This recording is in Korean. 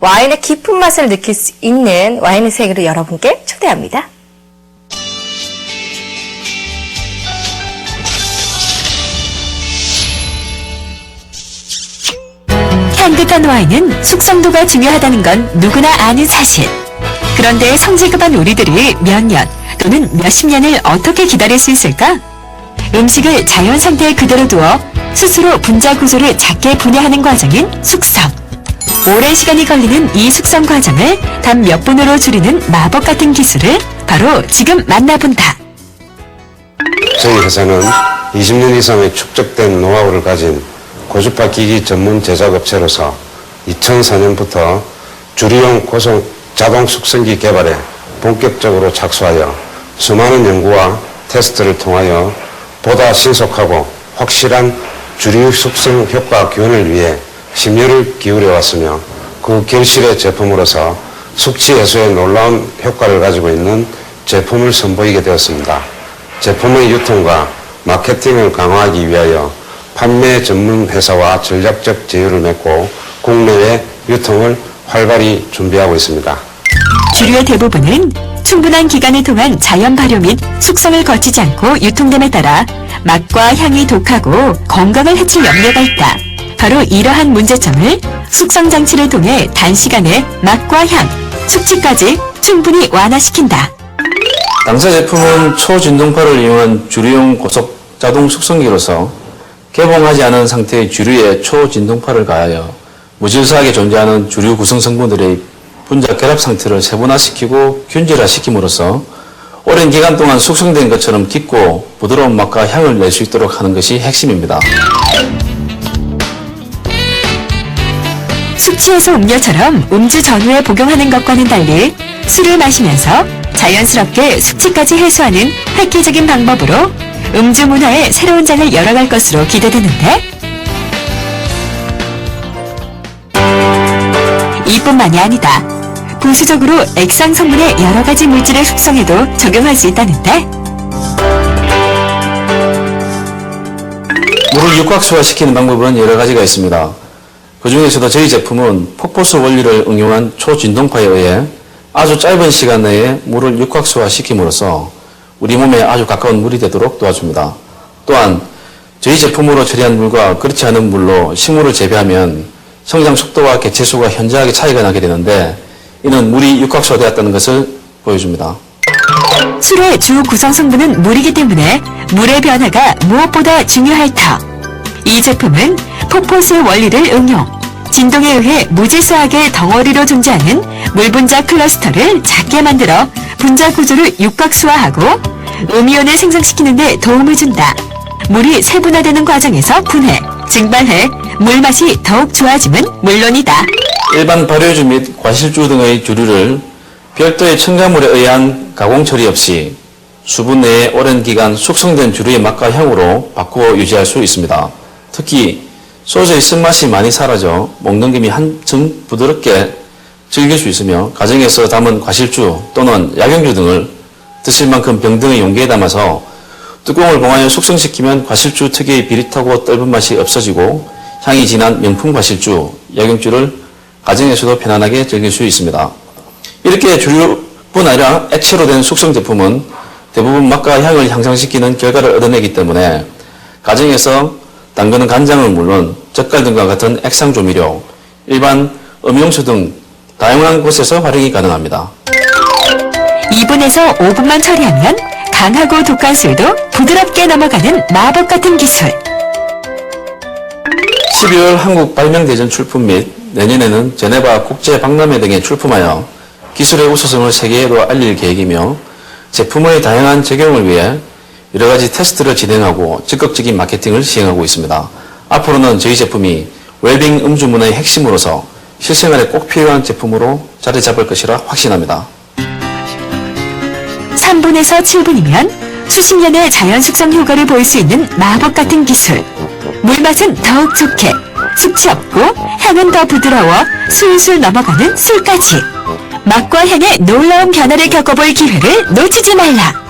와인의 깊은 맛을 느낄 수 있는 와인의 세계로 여러분께 초대합니다. 향긋한 와인은 숙성도가 중요하다는 건 누구나 아는 사실. 그런데 성질급한 우리들이 몇 년 또는 몇십 년을 어떻게 기다릴 수 있을까? 음식을 자연 상태에 그대로 두어 스스로 분자 구조를 작게 분해하는 과정인 숙성. 오랜 시간이 걸리는 이 숙성 과정을 단 몇 분으로 줄이는 마법 같은 기술을 바로 지금 만나본다. 회사는 20년 이상의 축적된 노하우를 가진 고주파 기기 전문 제작업체로서 2004년부터 주류용 고속 자동 숙성기 개발에 본격적으로 착수하여 수많은 연구와 테스트를 통하여 보다 신속하고 확실한 주류 숙성 효과 기원을 위해 심혈을 기울여 왔으며 그 결실의 제품으로서 숙취 해소에 놀라운 효과를 가지고 있는 제품을 선보이게 되었습니다. 제품의 유통과 마케팅을 강화하기 위하여 판매 전문 회사와 전략적 제휴를 맺고 국내외 유통을 활발히 준비하고 있습니다. 주류의 대부분은 충분한 기간을 통한 자연 발효 및 숙성을 거치지 않고 유통됨에 따라 맛과 향이 독하고 건강을 해칠 염려가 있다. 바로 이러한 문제점을 숙성 장치를 통해 단시간에 맛과 향, 숙취까지 충분히 완화시킨다. 당사 제품은 초진동파를 이용한 주류용 고속 자동 숙성기로서 개봉하지 않은 상태의 주류에 초진동파를 가하여 무질서하게 존재하는 주류 구성 성분들의 분자 결합 상태를 세분화시키고 균질화시킴으로써 오랜 기간 동안 숙성된 것처럼 깊고 부드러운 맛과 향을 낼 수 있도록 하는 것이 핵심입니다. 숙취해소 음료처럼 음주 전후에 복용하는 것과는 달리 술을 마시면서 자연스럽게 숙취까지 해소하는 획기적인 방법으로 음주 문화의 새로운 장을 열어갈 것으로 기대되는데 이뿐만이 아니다. 부수적으로 액상 성분의 여러 가지 물질을 숙성해도 적용할 수 있다는데 물을 육각수화시키는 방법은 여러 가지가 있습니다. 그 중에서도 저희 제품은 폭포수 원리를 응용한 초진동파에 의해 아주 짧은 시간 내에 물을 육각수화 시킴으로써 우리 몸에 아주 가까운 물이 되도록 도와줍니다. 또한 저희 제품으로 처리한 물과 그렇지 않은 물로 식물을 재배하면 성장 속도와 개체수가 현저하게 차이가 나게 되는데 이는 물이 육각수화되었다는 것을 보여줍니다. 술의 주 구성 성분은 물이기 때문에 물의 변화가 무엇보다 중요할 터. 이 제품은 폭포수의 원리를 응용. 진동에 의해 무질서하게 덩어리로 존재하는 물 분자 클러스터를 작게 만들어 분자 구조를 육각수화하고 음이온을 생성시키는 데 도움을 준다. 물이 세분화되는 과정에서 분해, 증발해 물 맛이 더욱 좋아짐은 물론이다. 일반 발효주 및 과실주 등의 주류를 별도의 첨가물에 의한 가공 처리 없이 수분 내에 오랜 기간 숙성된 주류의 맛과 향으로 바꾸어 유지할 수 있습니다. 특히 소주의 쓴맛이 많이 사라져 먹는 김이 한층 부드럽게 즐길 수 있으며 가정에서 담은 과실주 또는 약용주 등을 드실 만큼 병등의 용기에 담아서 뚜껑을 봉하여 숙성시키면 과실주 특유의 비릿하고 떫은 맛이 없어지고 향이 진한 명품 과실주, 약용주를 가정에서도 편안하게 즐길 수 있습니다. 이렇게 주류뿐 아니라 액체로 된 숙성 제품은 대부분 맛과 향을 향상시키는 결과를 얻어내기 때문에 가정에서 담그는 간장은 물론 젓갈 등과 같은 액상 조미료, 일반 음용수 등 다양한 곳에서 활용이 가능합니다. 2분에서 5분만 처리하면 강하고 독한 술도 부드럽게 넘어가는 마법 같은 기술. 12월 한국 발명대전 출품 및 내년에는 제네바 국제 박람회 등에 출품하여 기술의 우수성을 세계에도 알릴 계획이며 제품의 다양한 적용을 위해 여러 가지 테스트를 진행하고 적극적인 마케팅을 시행하고 있습니다. 앞으로는 저희 제품이 웰빙 음주 문화의 핵심으로서 실생활에 꼭 필요한 제품으로 자리 잡을 것이라 확신합니다. 3분에서 7분이면 수십 년의 자연 숙성 효과를 볼 수 있는 마법 같은 기술. 물맛은 더욱 좋게, 숙취 없고 향은 더 부드러워 술술 넘어가는 술까지. 맛과 향의 놀라운 변화를 겪어볼 기회를 놓치지 말라.